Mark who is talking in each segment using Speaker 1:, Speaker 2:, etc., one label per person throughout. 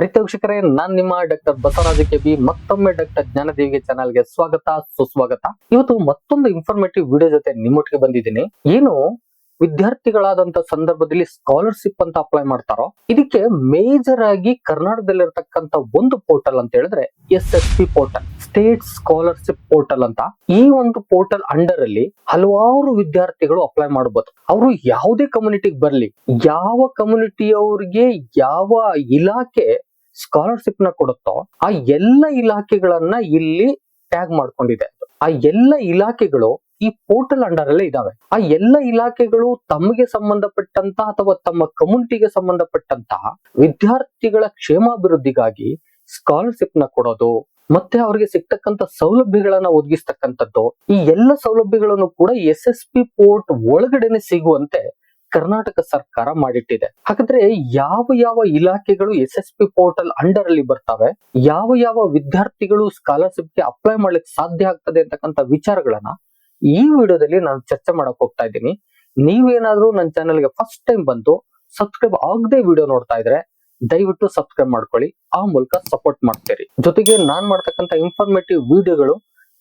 Speaker 1: ಪ್ರೀತಿ ವೀಕ್ಷಕರೇ ನಾನ್ ನಿಮ್ಮ ಡಾಕ್ಟರ್ ಬಸವರಾಜ ಕೆಬಿ ಮತ್ತೊಮ್ಮೆ ಡಾಕ್ಟರ್ ಜ್ಞಾನದೇವಿಗೆ ಚಾನಲ್ಗೆ ಸ್ವಾಗತ, ಸುಸ್ವಾಗತ. ಇವತ್ತು ಮತ್ತೊಂದು ಇನ್ಫಾರ್ಮೇಟಿವ್ ವಿಡಿಯೋ ಜೊತೆ ನಿಮ್ಮೊಟ್ಟಿಗೆ ಬಂದಿದ್ದೀನಿ. ಏನು ವಿದ್ಯಾರ್ಥಿಗಳಾದಂತ ಸಂದರ್ಭದಲ್ಲಿ ಸ್ಕಾಲರ್ಶಿಪ್ ಅಂತ ಅಪ್ಲೈ ಮಾಡ್ತಾರೋ, ಇದಕ್ಕೆ ಮೇಜರ್ ಆಗಿ ಕರ್ನಾಟಕದಲ್ಲಿ ಇರತಕ್ಕಂತ ಒಂದು ಪೋರ್ಟಲ್ ಅಂತ ಹೇಳಿದ್ರೆ S S P portal state scholarship portal ಅಂತ. ಈ ಒಂದು ಪೋರ್ಟಲ್ ಅಂಡರ್ ಅಲ್ಲಿ ಹಲವಾರು ವಿದ್ಯಾರ್ಥಿಗಳು ಅಪ್ಲೈ ಮಾಡಬಹುದು ಅವರು ಯಾವುದೇ ಕಮ್ಯುನಿಟಿಗೆ ಬರಲಿ, ಯಾವ ಕಮ್ಯುನಿಟಿಯವ್ರಿಗೆ ಯಾವ ಇಲಾಖೆ ಸ್ಕಾಲರ್ಶಿಪ್ನ ಕೊಡುತ್ತೋ, ಆ ಎಲ್ಲ ಇಲಾಖೆಗಳನ್ನ ಇಲ್ಲಿ ಟ್ಯಾಗ್ ಮಾಡ್ಕೊಂಡಿದೆ. ಆ ಎಲ್ಲ ಇಲಾಖೆಗಳು ಈ ಪೋರ್ಟಲ್ ಅಂಡರ್ ಅಲ್ಲೇ ಇದಾವೆ. ಆ ಎಲ್ಲ ಇಲಾಖೆಗಳು ತಮಗೆ ಸಂಬಂಧಪಟ್ಟಂತ ಅಥವಾ ತಮ್ಮ ಕಮ್ಯುನಿಟಿಗೆ ಸಂಬಂಧಪಟ್ಟಂತಹ ವಿದ್ಯಾರ್ಥಿಗಳ ಕ್ಷೇಮಾಭಿವೃದ್ಧಿಗಾಗಿ ಸ್ಕಾಲರ್ಶಿಪ್ನ ಕೊಡೋದು, ಮತ್ತೆ ಅವರಿಗೆ ಸಿಗ್ತಕ್ಕಂತ ಸೌಲಭ್ಯಗಳನ್ನ ಒದಗಿಸ್ತಕ್ಕಂಥದ್ದು, ಈ ಎಲ್ಲ ಸೌಲಭ್ಯಗಳನ್ನು ಕೂಡ ಎಸ್ ಎಸ್ ಪಿ ಪೋರ್ಟ್ ಒಳಗಡೆನೆ ಸಿಗುವಂತೆ ಕರ್ನಾಟಕ ಸರ್ಕಾರ ಮಾಡಿಟ್ಟಿದೆ. ಹಾಗಾದ್ರೆ ಯಾವ ಯಾವ ಇಲಾಖೆಗಳು S S P portal under ಅಲ್ಲಿ ಬರ್ತವೆ? ಯಾವ ಯಾವ ವಿದ್ಯಾರ್ಥಿಗಳು ಸ್ಕಾಲರ್ಶಿಪ್ಗೆ ಅಪ್ಲೈ ಮಾಡ್ಲಿಕ್ಕೆ ಸಾಧ್ಯ ಆಗ್ತದೆ ಅಂತಕ್ಕಂಥ ವಿಚಾರಗಳನ್ನ ಈ ವಿಡಿಯೋದಲ್ಲಿ ನಾನು ಚರ್ಚೆ ಮಾಡಕ್ ಹೋಗ್ತಾ ಇದ್ದೀನಿ. ನೀವೇನಾದ್ರೂ ನನ್ನ ಚಾನೆಲ್ಗೆ ಫಸ್ಟ್ ಟೈಮ್ ಬಂದು ಸಬ್ಸ್ಕ್ರೈಬ್ ಆಗದೆ ವಿಡಿಯೋ ನೋಡ್ತಾ ಇದ್ರೆ ದಯವಿಟ್ಟು ಸಬ್ಸ್ಕ್ರೈಬ್ ಮಾಡ್ಕೊಳ್ಳಿ. ಆ ಮೂಲಕ ಸಪೋರ್ಟ್ ಮಾಡ್ತೀರಿ. ಜೊತೆಗೆ ನಾನ್ ಮಾಡ್ತಕ್ಕಂತ ಇನ್ಫಾರ್ಮೇಟಿವ್ ವಿಡಿಯೋಗಳು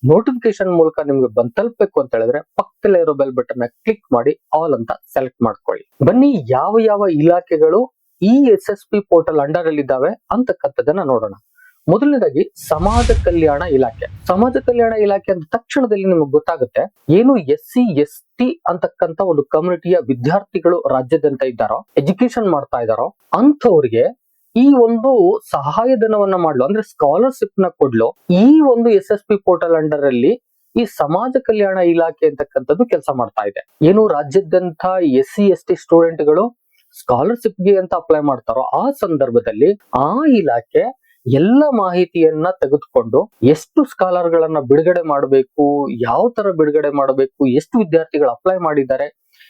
Speaker 1: ನೋಟಿಫಿಕೇಶನ್ ಮೂಲಕ ನಿಮ್ಗೆ ಬಂದ್ ತಲುಪಬೇಕು ಅಂತ ಹೇಳಿದ್ರೆ ಪಕ್ಕದಲ್ಲೇ ಇರೋ ಬೆಲ್ ಬಟನ್ ಕ್ಲಿಕ್ ಮಾಡಿ ಆಲ್ ಅಂತ ಸೆಲೆಕ್ಟ್ ಮಾಡ್ಕೊಳ್ಳಿ. ಬನ್ನಿ ಯಾವ ಯಾವ ಇಲಾಖೆಗಳು ಈ S S P portal under ಅಲ್ಲಿ ಇದ್ದಾವೆ ಅಂತಕ್ಕಂಥದ್ದನ್ನ ನೋಡೋಣ. ಮೊದಲನೇದಾಗಿ ಸಮಾಜ ಕಲ್ಯಾಣ ಇಲಾಖೆ. ಸಮಾಜ ಕಲ್ಯಾಣ ಇಲಾಖೆ ಅಂದ ತಕ್ಷಣದಲ್ಲಿ ನಿಮಗೆ ಗೊತ್ತಾಗುತ್ತೆ ಏನು ಎಸ್ ಸಿ ಎಸ್ ಟಿ ಅಂತಕ್ಕಂಥ ಒಂದು ಕಮ್ಯುನಿಟಿಯ ವಿದ್ಯಾರ್ಥಿಗಳು ರಾಜ್ಯದಂತ ಇದ್ದಾರೋ ಎಜುಕೇಶನ್ ಮಾಡ್ತಾ ಇದ್ದಾರೋ, ಅಂಥವ್ರಿಗೆ ಈ ಒಂದು ಸಹಾಯಧನವನ್ನ ಮಾಡ್ಲು, ಅಂದ್ರೆ ಸ್ಕಾಲರ್ಶಿಪ್ನ ಕೊಡ್ಲು, ಈ ಒಂದು S S P portal under ಅಲ್ಲಿ ಈ ಸಮಾಜ ಕಲ್ಯಾಣ ಇಲಾಖೆ ಅಂತಕ್ಕಂಥದ್ದು ಕೆಲಸ ಮಾಡ್ತಾ ಇದೆ. ಏನು ರಾಜ್ಯದಂತ ಎಸ್ ಸಿ ಎಸ್ ಟಿ ಸ್ಟೂಡೆಂಟ್ಗಳು ಸ್ಕಾಲರ್ಶಿಪ್ಗೆ ಅಂತ ಅಪ್ಲೈ ಮಾಡ್ತಾರೋ, ಆ ಸಂದರ್ಭದಲ್ಲಿ ಆ ಇಲಾಖೆ ಎಲ್ಲ ಮಾಹಿತಿಯನ್ನ ತೆಗೆದುಕೊಂಡು ಎಷ್ಟು ಸ್ಕಾಲರ್ ಗಳನ್ನ ಬಿಡುಗಡೆ ಮಾಡಬೇಕು, ಯಾವ ತರ ಬಿಡುಗಡೆ ಮಾಡಬೇಕು, ಎಷ್ಟು ವಿದ್ಯಾರ್ಥಿಗಳು ಅಪ್ಲೈ ಮಾಡಿದ್ದಾರೆ,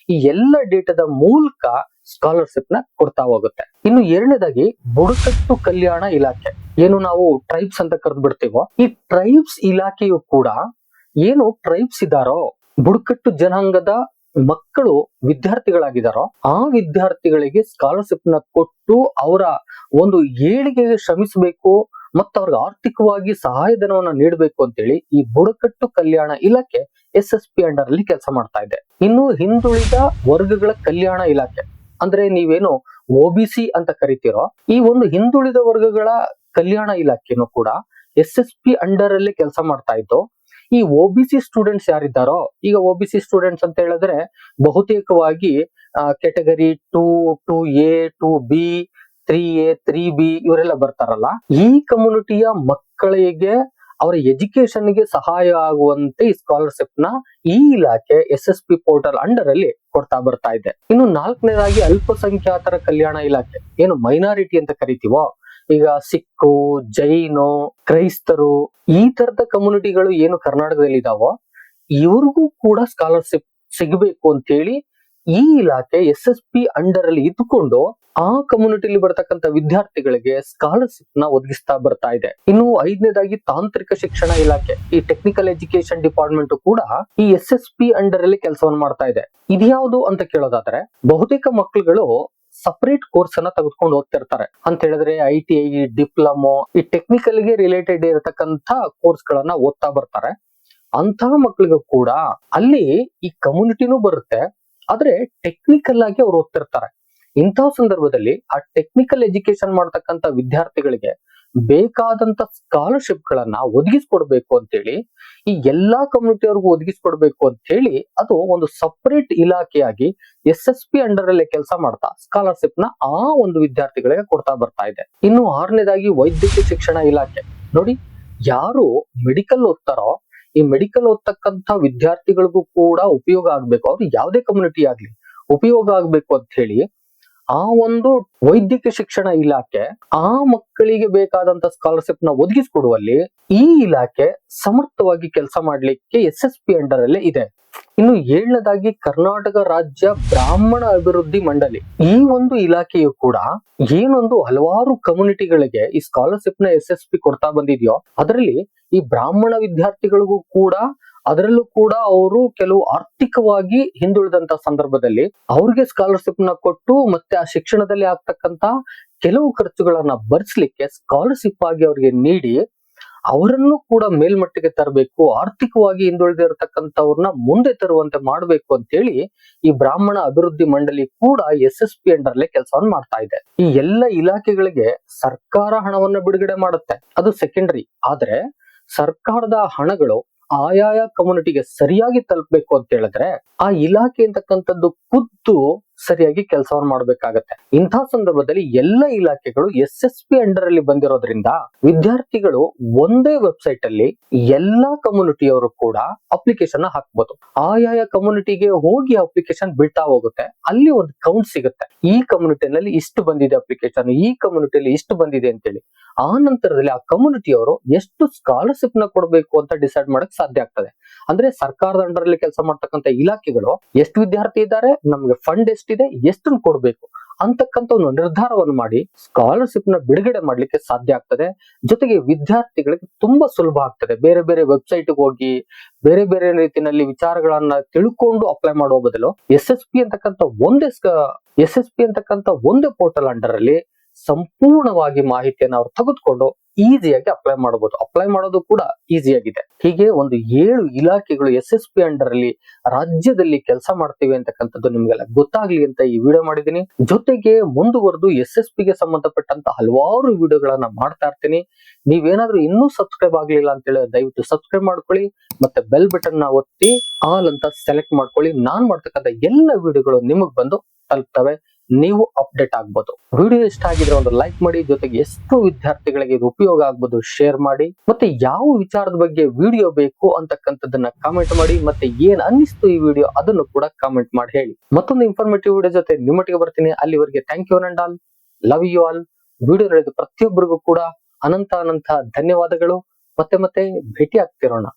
Speaker 1: ಈ ಎಲ್ಲ ಡೇಟಾದ ಮೂಲಕ ಸ್ಕಾಲರ್ಶಿಪ್ನ ಕೊಡ್ತಾ ಹೋಗುತ್ತೆ. ಇನ್ನು ಎರಡನೇದಾಗಿ ಬುಡಕಟ್ಟು ಕಲ್ಯಾಣ ಇಲಾಖೆ. ಏನು ನಾವು ಟ್ರೈಬ್ಸ್ ಅಂತ ಕರೆದು ಬಿಡ್ತೀವೋ, ಈ ಟ್ರೈಬ್ಸ್ ಇಲಾಖೆಯು ಕೂಡ ಏನು ಟ್ರೈಬ್ಸ್ ಇದಾರೋ ಬುಡಕಟ್ಟು ಜನಾಂಗದ ಮಕ್ಕಳು ವಿದ್ಯಾರ್ಥಿಗಳಾಗಿದ್ದಾರೋ, ಆ ವಿದ್ಯಾರ್ಥಿಗಳಿಗೆ ಸ್ಕಾಲರ್ಶಿಪ್ನ ಕೊಟ್ಟು ಅವರ ಒಂದು ಏಳಿಗೆಗೆ ಶ್ರಮಿಸಬೇಕು ಮತ್ತು ಅವ್ರಿಗೆ ಆರ್ಥಿಕವಾಗಿ ಸಹಾಯಧನವನ್ನು ನೀಡಬೇಕು ಅಂತೇಳಿ ಈ ಬುಡಕಟ್ಟು ಕಲ್ಯಾಣ ಇಲಾಖೆ ಎಸ್ ಎಸ್ ಪಿ ಅಂಡರ್ ಅಲ್ಲಿ ಕೆಲಸ ಮಾಡ್ತಾ ಇದೆ. ಇನ್ನು ಹಿಂದುಳಿದ ವರ್ಗಗಳ ಕಲ್ಯಾಣ ಇಲಾಖೆ. ಅಂದ್ರೆ ನೀವೇನು ಒ ಬಿ ಸಿ ಅಂತ ಕರಿತಿರೋ ಈ ಒಂದು ಹಿಂದುಳಿದ ವರ್ಗಗಳ ಕಲ್ಯಾಣ ಇಲಾಖೆನೂ ಕೂಡ ಎಸ್ ಎಸ್ ಪಿ ಅಂಡರ್ ಅಲ್ಲಿ ಕೆಲಸ ಮಾಡ್ತಾ ಇತ್ತು ಈ ಒ ಬಿ ಸಿ ಸ್ಟೂಡೆಂಟ್ಸ್ ಯಾರಿದ್ದಾರೋ, ಈಗ ಒ ಬಿ ಸಿ ಸ್ಟೂಡೆಂಟ್ಸ್ ಅಂತ ಹೇಳಿದ್ರೆ ಬಹುತೇಕವಾಗಿ category two, two A, two B, three A, three B ಇವರೆಲ್ಲ ಬರ್ತಾರಲ್ಲ. ಈ ಕಮ್ಯುನಿಟಿಯ ಮಕ್ಕಳಿಗೆ ಅವರ ಎಜುಕೇಶನ್ಗೆ ಸಹಾಯ ಆಗುವಂತೆ ಈ ಸ್ಕಾಲರ್ಶಿಪ್ನ ಈ ಇಲಾಖೆ S S P portal under ಅಲ್ಲಿ ಕೊಡ್ತಾ ಬರ್ತಾ ಇದೆ. ಇನ್ನು ನಾಲ್ಕನೇದಾಗಿ ಅಲ್ಪಸಂಖ್ಯಾತರ ಕಲ್ಯಾಣ ಇಲಾಖೆ. ಏನು ಮೈನಾರಿಟಿ ಅಂತ ಕರಿತೀವೋ? ಈಗ ಸಿಕ್ಕು, ಜೈನು, ಕ್ರೈಸ್ತರು ಈ ತರದ ಕಮ್ಯುನಿಟಿಗಳು ಏನು ಕರ್ನಾಟಕದಲ್ಲಿ ಇದಾವೋ ಇವ್ರಿಗೂ ಕೂಡ ಸ್ಕಾಲರ್ಶಿಪ್ ಸಿಗಬೇಕು ಅಂತೇಳಿ ಈ ಇಲಾಖೆ ಎಸ್ ಎಸ್ ಪಿ ಅಂಡರ್ ಅಲ್ಲಿ ಇದ್ದುಕೊಂಡು ಆ ಕಮ್ಯುನಿಟಿಲಿ ಬರ್ತಕ್ಕಂಥ ವಿದ್ಯಾರ್ಥಿಗಳಿಗೆ ಸ್ಕಾಲರ್ಶಿಪ್ನ ಒದಗಿಸ್ತಾ ಬರ್ತಾ ಇದೆ. ಇನ್ನು ಐದನೇದಾಗಿ ತಾಂತ್ರಿಕ ಶಿಕ್ಷಣ ಇಲಾಖೆ, ಈ ಟೆಕ್ನಿಕಲ್ ಎಜುಕೇಶನ್ ಡಿಪಾರ್ಟ್ಮೆಂಟ್ ಕೂಡ ಈ ಎಸ್ ಎಸ್ ಪಿ ಅಂಡರ್ ಅಲ್ಲಿ ಕೆಲಸವನ್ನು ಮಾಡ್ತಾ ಇದೆ. ಇದ್ಯಾವುದು ಅಂತ ಕೇಳೋದಾದ್ರೆ, ಬಹುತೇಕ ಮಕ್ಕಳುಗಳು ಸಪರೇಟ್ ಕೋರ್ಸ್ ಅನ್ನ ತೆಗೆದುಕೊಂಡು ಹೋಗ್ತಿರ್ತಾರೆ ಅಂತ ಹೇಳಿದ್ರೆ ಐ ಟಿ ಐ ಡಿಪ್ಲೊಮೊ ಈ ಟೆಕ್ನಿಕಲ್ಗೆ ರಿಲೇಟೆಡ್ ಇರತಕ್ಕಂತ ಕೋರ್ಸ್ ಗಳನ್ನ ಓದ್ತಾ ಬರ್ತಾರೆ. ಅಂತಹ ಮಕ್ಕಳಿಗೂ ಕೂಡ ಅಲ್ಲಿ ಈ ಕಮ್ಯುನಿಟಿನೂ ಬರುತ್ತೆ. ಆದ್ರೆ ಟೆಕ್ನಿಕಲ್ ಆಗಿ ಅವ್ರು ಓದ್ತಿರ್ತಾರೆ. ಇಂತಹ ಸಂದರ್ಭದಲ್ಲಿ ಆ ಟೆಕ್ನಿಕಲ್ ಎಜುಕೇಶನ್ ಮಾಡ್ತಕ್ಕಂಥ ವಿದ್ಯಾರ್ಥಿಗಳಿಗೆ ಬೇಕಾದಂತ ಸ್ಕಾಲರ್ಶಿಪ್ ಗಳನ್ನ ಒದಗಿಸ್ಕೊಡ್ಬೇಕು ಅಂತೇಳಿ, ಈ ಎಲ್ಲಾ ಕಮ್ಯುನಿಟಿ ಅವ್ರಿಗೂ ಒದಗಿಸ್ಕೊಡ್ಬೇಕು ಅಂತ ಹೇಳಿ ಅದು ಒಂದು ಸಪರೇಟ್ ಇಲಾಖೆಯಾಗಿ ಎಸ್ ಎಸ್ ಪಿ ಅಂಡರ್ ಅಲ್ಲೇ ಕೆಲಸ ಮಾಡ್ತಾ ಸ್ಕಾಲರ್ಶಿಪ್ನ ಆ ಒಂದು ವಿದ್ಯಾರ್ಥಿಗಳಿಗೆ ಕೊಡ್ತಾ ಬರ್ತಾ ಇದೆ. ಇನ್ನು ಆರನೇದಾಗಿ ವೈದ್ಯಕೀಯ ಶಿಕ್ಷಣ ಇಲಾಖೆ. ನೋಡಿ, ಯಾರು ಮೆಡಿಕಲ್ ಓದ್ತಾರೋ ಈ ಮೆಡಿಕಲ್ ಓದ್ತಕ್ಕಂತ ವಿದ್ಯಾರ್ಥಿಗಳಿಗೂ ಕೂಡ ಉಪಯೋಗ ಆಗ್ಬೇಕು. ಅವ್ರು ಯಾವುದೇ ಕಮ್ಯುನಿಟಿ ಆಗ್ಲಿ ಉಪಯೋಗ ಆಗ್ಬೇಕು ಅಂತ ಹೇಳಿ ಆ ಒಂದು ವೈದ್ಯಕೀಯ ಶಿಕ್ಷಣ ಇಲಾಖೆ ಆ ಮಕ್ಕಳಿಗೆ ಬೇಕಾದಂತ ಸ್ಕಾಲರ್ಶಿಪ್ನ ಒದಗಿಸ್ಕೊಡುವಲ್ಲಿ ಈ ಇಲಾಖೆ ಸಮರ್ಥವಾಗಿ ಕೆಲಸ ಮಾಡಲಿಕ್ಕೆ ಎಸ್ ಎಸ್ ಪಿ ಅಂಡರ್ ಅಲ್ಲೇ ಇದೆ. ಇನ್ನು ಏಳನೇದಾಗಿ ಕರ್ನಾಟಕ ರಾಜ್ಯ ಬ್ರಾಹ್ಮಣ ಅಭಿವೃದ್ಧಿ ಮಂಡಳಿ. ಈ ಒಂದು ಇಲಾಖೆಯು ಕೂಡ ಏನೊಂದು ಹಲವಾರು ಕಮ್ಯುನಿಟಿಗಳಿಗೆ ಈ ಸ್ಕಾಲರ್ಶಿಪ್ನ ಎಸ್ ಎಸ್ ಪಿ ಕೊಡ್ತಾ ಬಂದಿದ್ಯೋ, ಅದರಲ್ಲಿ ಈ ಬ್ರಾಹ್ಮಣ ವಿದ್ಯಾರ್ಥಿಗಳಿಗೂ ಕೂಡ ಅದರಲ್ಲೂ ಕೂಡ ಅವರು ಕೆಲವು ಆರ್ಥಿಕವಾಗಿ ಹಿಂದುಳಿದಂತ ಸಂದರ್ಭದಲ್ಲಿ ಅವ್ರಿಗೆ ಸ್ಕಾಲರ್ಶಿಪ್ನ ಕೊಟ್ಟು ಮತ್ತೆ ಆ ಶಿಕ್ಷಣದಲ್ಲಿ ಆಗ್ತಕ್ಕಂತ ಕೆಲವು ಖರ್ಚುಗಳನ್ನ ಭರಿಸಲಿಕ್ಕೆ ಸ್ಕಾಲರ್ಶಿಪ್ ಆಗಿ ಅವರಿಗೆ ನೀಡಿ ಅವರನ್ನು ಕೂಡ ಮೇಲ್ಮಟ್ಟಿಗೆ ತರಬೇಕು, ಆರ್ಥಿಕವಾಗಿ ಹಿಂದುಳಿದಿರತಕ್ಕಂಥವ್ರನ್ನ ಮುಂದೆ ತರುವಂತೆ ಮಾಡಬೇಕು ಅಂತೇಳಿ ಈ ಬ್ರಾಹ್ಮಣ ಅಭಿವೃದ್ಧಿ ಮಂಡಳಿ ಕೂಡ ಎಸ್ ಎಸ್ ಪಿ ಅಂಡರ್ಲೆ ಕೆಲಸವನ್ನು ಮಾಡ್ತಾ ಇದೆ. ಈ ಎಲ್ಲ ಇಲಾಖೆಗಳಿಗೆ ಸರ್ಕಾರ ಹಣವನ್ನ ಬಿಡುಗಡೆ ಮಾಡುತ್ತೆ. ಅದು ಸೆಕೆಂಡರಿ ಆದ್ರೆ ಸರ್ಕಾರದ ಹಣಗಳು ಆಯಾಯ ಕಮ್ಯುನಿಟಿಗೆ ಸರಿಯಾಗಿ ತಲುಪಬೇಕು ಅಂತ ಹೇಳಿದ್ರೆ, ಆ ಇಲಾಖೆ ಅಂತಕ್ಕಂಥದ್ದು ಖುದ್ದು ಸರಿಯಾಗಿ ಕೆಲಸವನ್ನು ಮಾಡಬೇಕಾಗತ್ತೆ. ಇಂಥ ಸಂದರ್ಭದಲ್ಲಿ ಎಲ್ಲ ಇಲಾಖೆಗಳು ಎಸ್ ಎಸ್ ಪಿ ಅಂಡರ್ ಅಲ್ಲಿ ಬಂದಿರೋದ್ರಿಂದ ವಿದ್ಯಾರ್ಥಿಗಳು ಒಂದೇ ವೆಬ್ಸೈಟ್ ಅಲ್ಲಿ ಎಲ್ಲಾ ಕಮ್ಯುನಿಟಿಯವರು ಕೂಡ ಅಪ್ಲಿಕೇಶನ್ ಹಾಕ್ಬೋದು. ಆಯಾಯ ಕಮ್ಯುನಿಟಿಗೆ ಹೋಗಿ ಅಪ್ಲಿಕೇಶನ್ ಬಿಡ್ತಾ ಹೋಗುತ್ತೆ ಅಲ್ಲಿ ಒಂದು ಕೌಂಟ್ ಸಿಗುತ್ತೆ. ಈ ಕಮ್ಯುನಿಟಿನಲ್ಲಿ ಇಷ್ಟು ಬಂದಿದೆ ಅಪ್ಲಿಕೇಶನ್ ಈ ಕಮ್ಯುನಿಟಿಯಲ್ಲಿ ಇಷ್ಟು ಬಂದಿದೆ ಅಂತೇಳಿ. ಆ ನಂತರದಲ್ಲಿ ಆ ಕಮ್ಯುನಿಟಿ ಅವರು ಎಷ್ಟು ಸ್ಕಾಲರ್ಶಿಪ್ನ ಕೊಡಬೇಕು ಅಂತ ಡಿಸೈಡ್ ಮಾಡಕ್ ಸಾಧ್ಯ ಆಗ್ತದೆ. ಅಂದ್ರೆ ಸರ್ಕಾರದ ಅಂಡರ್ ಅಲ್ಲಿ ಕೆಲಸ ಮಾಡ್ತಕ್ಕಂತ ಇಲಾಖೆಗಳು ಎಷ್ಟು ವಿದ್ಯಾರ್ಥಿ ಇದ್ದಾರೆ, ನಮ್ಗೆ ಫಂಡ್ ಎಷ್ಟಿದೆ ಎಷ್ಟನ್ನು ಕೊಡಬೇಕು ಅಂತಕ್ಕಂಥ ಒಂದು ನಿರ್ಧಾರವನ್ನು ಮಾಡಿ ಸ್ಕಾಲರ್ಶಿಪ್ನ ಬಿಡುಗಡೆ ಮಾಡ್ಲಿಕ್ಕೆ ಸಾಧ್ಯ ಆಗ್ತದೆ. ಜೊತೆಗೆ ವಿದ್ಯಾರ್ಥಿಗಳಿಗೆ ತುಂಬಾ ಸುಲಭ ಆಗ್ತದೆ. ಬೇರೆ ಬೇರೆ ವೆಬ್ಸೈಟ್ ಹೋಗಿ, ಬೇರೆ ಬೇರೆ ರೀತಿಯಲ್ಲಿ ವಿಚಾರಗಳನ್ನ ತಿಳ್ಕೊಂಡು ಅಪ್ಲೈ ಮಾಡುವ ಬದಲು ಎಸ್ ಎಸ್ ಪಿ ಅಂತಕ್ಕಂಥ ಒಂದೇ ಎಸ್ ಎಸ್ ಪಿ ಅಂತಕ್ಕಂಥ ಒಂದೇ ಪೋರ್ಟಲ್ ಅಂಡರ್ ಅಲ್ಲಿ ಸಂಪೂರ್ಣವಾಗಿ ಮಾಹಿತಿಯನ್ನು ಅವ್ರು ತೆಗೆದುಕೊಂಡು ಈಸಿಯಾಗಿ ಅಪ್ಲೈ ಮಾಡಬಹುದು ಅಪ್ಲೈ ಮಾಡೋದು ಕೂಡ ಈಸಿ ಆಗಿದೆ ಹೀಗೆ ಒಂದು ಏಳು ಇಲಾಖೆಗಳು ಎಸ್ ಎಸ್ ಪಿ ಅಂಡರ್ ಅಲ್ಲಿ ರಾಜ್ಯದಲ್ಲಿ ಕೆಲಸ ಮಾಡ್ತೀವಿ ಅಂತಕ್ಕಂಥದ್ದು ನಿಮ್ಗೆಲ್ಲ ಗೊತ್ತಾಗ್ಲಿ ಅಂತ ಈ ವಿಡಿಯೋ ಮಾಡಿದ್ದೀನಿ. ಜೊತೆಗೆ ಮುಂದುವರೆದು ಎಸ್ ಎಸ್ ಪಿಗೆ ಸಂಬಂಧಪಟ್ಟಂತ ಹಲವಾರು ವಿಡಿಯೋಗಳನ್ನ ಮಾಡ್ತಾ ಇರ್ತೀನಿ. ನೀವೇನಾದ್ರೂ ಇನ್ನೂ ಸಬ್ಸ್ಕ್ರೈಬ್ ಆಗ್ಲಿಲ್ಲ ಅಂತ ಹೇಳಿದ್ರೆ ದಯವಿಟ್ಟು ಸಬ್ಸ್ಕ್ರೈಬ್ ಮಾಡ್ಕೊಳ್ಳಿ ಮತ್ತೆ ಬೆಲ್ ಬಟನ್ನ ಒತ್ತಿ ಆಲ್ ಅಂತ ಸೆಲೆಕ್ಟ್ ಮಾಡ್ಕೊಳ್ಳಿ. ನಾನ್ ಮಾಡ್ತಕ್ಕಂಥ ಎಲ್ಲ ವಿಡಿಯೋಗಳು ನಿಮಗ್ ಬಂದು ತಲುಪ್ತವೆ. ನೀವು ಅಪ್ಡೇಟ್ ಆಗ್ಬೋದು. ವಿಡಿಯೋ ಇಷ್ಟ ಆಗಿದ್ರೆ ಒಂದು ಲೈಕ್ ಮಾಡಿ, ಜೊತೆಗೆ ಎಷ್ಟು ವಿದ್ಯಾರ್ಥಿಗಳಿಗೆ ಇದು ಉಪಯೋಗ ಆಗ್ಬೋದು ಶೇರ್ ಮಾಡಿ, ಮತ್ತೆ ಯಾವ ವಿಚಾರದ ಬಗ್ಗೆ ವಿಡಿಯೋ ಬೇಕು ಅಂತಕ್ಕಂಥದ್ದನ್ನ ಕಾಮೆಂಟ್ ಮಾಡಿ, ಮತ್ತೆ ಏನ್ ಅನ್ನಿಸ್ತು ಈ ವಿಡಿಯೋ ಅದನ್ನು ಕೂಡ ಕಾಮೆಂಟ್ ಮಾಡಿ ಹೇಳಿ. ಮತ್ತೊಂದು ಇನ್ಫಾರ್ಮೇಟಿವ್ ವಿಡಿಯೋ ಜೊತೆ ನಿಮ್ಮೊಟ್ಟಿಗೆ ಬರ್ತೀನಿ. ಅಲ್ಲಿವರೆಗೆ thank you and all love you all video ನೋಡಿದ ಪ್ರತಿಯೊಬ್ಬರಿಗೂ ಕೂಡ ಅನಂತ ಅನಂತ ಧನ್ಯವಾದಗಳು. ಮತ್ತೆ ಮತ್ತೆ ಭೇಟಿ ಆಗ್ತಿರೋಣ